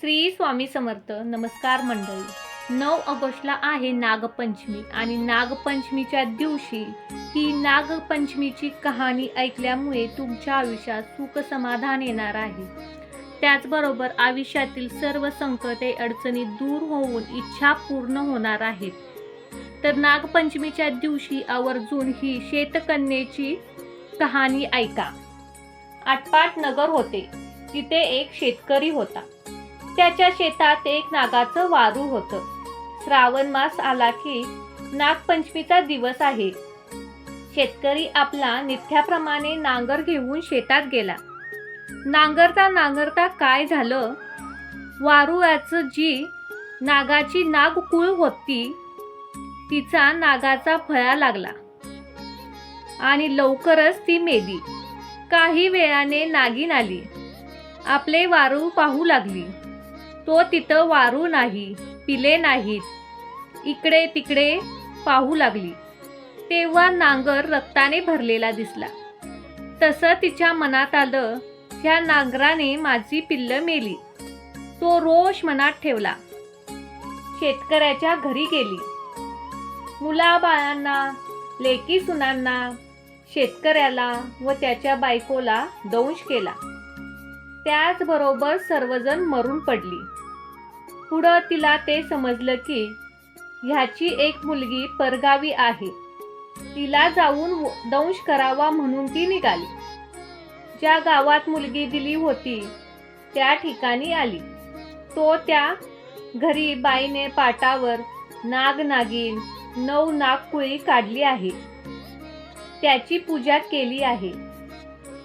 श्री स्वामी समर्थ नमस्कार मंडळी. नऊ ऑगस्टला आहे नागपंचमी आणि नागपंचमीच्या दिवशी ही नागपंचमीची कहाणी ऐकल्यामुळे तुमच्या आयुष्यात सुख समाधान येणार आहे. त्याचबरोबर आयुष्यातील सर्व संकटे अडचणी दूर होऊन इच्छा पूर्ण होणार आहेत. तर नागपंचमीच्या दिवशी आवर्जून ही शेतकन्येची कहाणी ऐका. आटपाट नगर होते. तिथे एक शेतकरी होता. त्याच्या शेतात एक नागाचं वारू होतं. श्रावण मास आला की नागपंचमीचा दिवस आहे. शेतकरी आपला नित्याप्रमाणे नांगर घेऊन शेतात गेला. नांगरता नांगरता काय झालं? वारुळाचं जी नागाची नागकुळ होती तिचा नागाचा फळा लागला. आणि लवकरच ती मेली. काही वेळाने नागिन आली. आपले वारू पाहू लागली. तो तिथं वारू नाही पिले नाहीत. इकडे तिकडे पाहू लागली. तेव्हा नांगर रक्ताने भरलेला दिसला. तसं तिच्या मनात आलं ह्या नांगराने माझी पिल्लं मेली. तो रोष मनात ठेवला. शेतकऱ्याच्या घरी गेली. मुलाबाळांना लेकी सुनांना शेतकऱ्याला व त्याच्या बायकोला दंश केला. त्याचबरोबर सर्वजण मरून पडली. पुढं तिला ते समजलं की ह्याची एक मुलगी परगावी आहे. तिला जाऊन व- दंश करावा म्हणून ती निघाली. ज्या गावात मुलगी दिली होती त्या ठिकाणी आली. तो त्या घरी बाईने पाटावर नाग नागिन नऊ नागकुळी काढली आहे. त्याची पूजा केली आहे.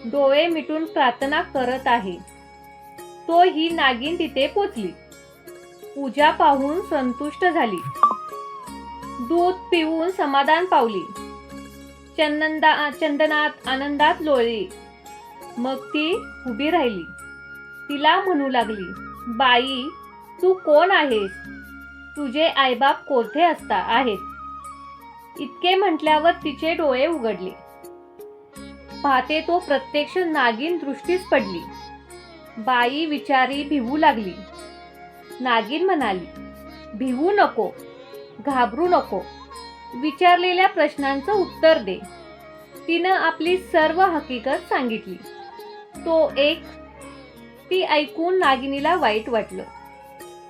डोळे मिटून प्रार्थना करत आहे. तो ही नागिन तिथे पोचली. पूजा पाहून संतुष्ट झाली. दूध पिऊन समाधान पावली. चंदनदा चंदनात आनंदात लोळली. मग ती उभी राहिली. तिला म्हणू लागली बाई तू कोण आहेस? तुझे आईबाप कोठे असता आहेत? इतके म्हटल्यावर तिचे डोळे उघडले. पाहते तो प्रत्यक्ष नागिन दृष्टीस पडली. बाई विचारी भिवू लागली. नागिन म्हणाली भिवू नको घाबरू नको. विचारलेल्या प्रश्नांचं उत्तर दे. तिनं आपली सर्व हकीकत सांगितली. तो एक ती ऐकून नागिनीला वाईट वाटलं.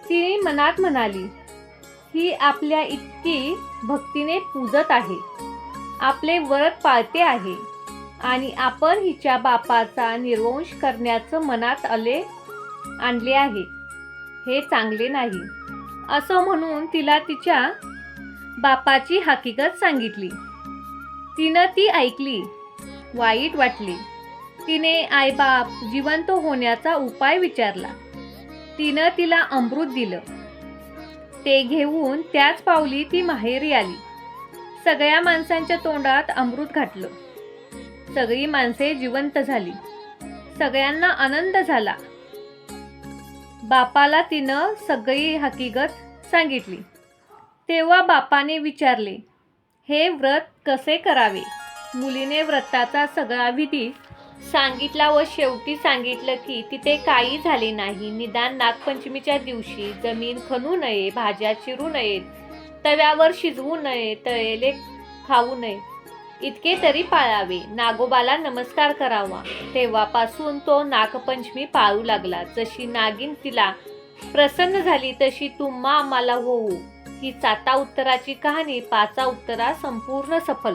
तिने मनात म्हणाली ही आपल्या इतकी भक्तीने पूजत आहे. आपले व्रत पाळते आहे आणि आपण हिच्या बापाचा निर्वंश करण्याचं मनात आले आणले आहे. हे चांगले नाही. असं म्हणून तिला तिच्या बापाची हकीकत सांगितली. तिनं ती ऐकली वाईट वाटली. तिने आईबाप जिवंत होण्याचा उपाय विचारला. तिनं तिला अमृत दिलं. ते घेऊन त्याच पावली ती माहेरी आली. सगळ्या माणसांच्या तोंडात अमृत घातलं. सगळी माणसे जिवंत झाली. सगळ्यांना आनंद झाला. बापाला तिनं सगळी हकीकत सांगितली. तेव्हा बापाने विचारले हे व्रत कसे करावे? मुलीने व्रताचा सगळा विधी सांगितला व शेवटी सांगितलं की तिथे काही झाले नाही. निदान नागपंचमीच्या दिवशी जमीन खणू नये भाज्या चिरू नयेत तव्यावर शिजवू नये तळेले खाऊ नये. इतके तरी पाळावे. नागोबाला नमस्कार करावा. तेव्हापासून तो नागपंचमी पाळू लागला. जशी नागिन तिला प्रसन्न झाली तशी तुम्हा आम्हाला होऊ. ही साता उत्तराची कहाणी पाचा उत्तरा संपूर्ण सफल.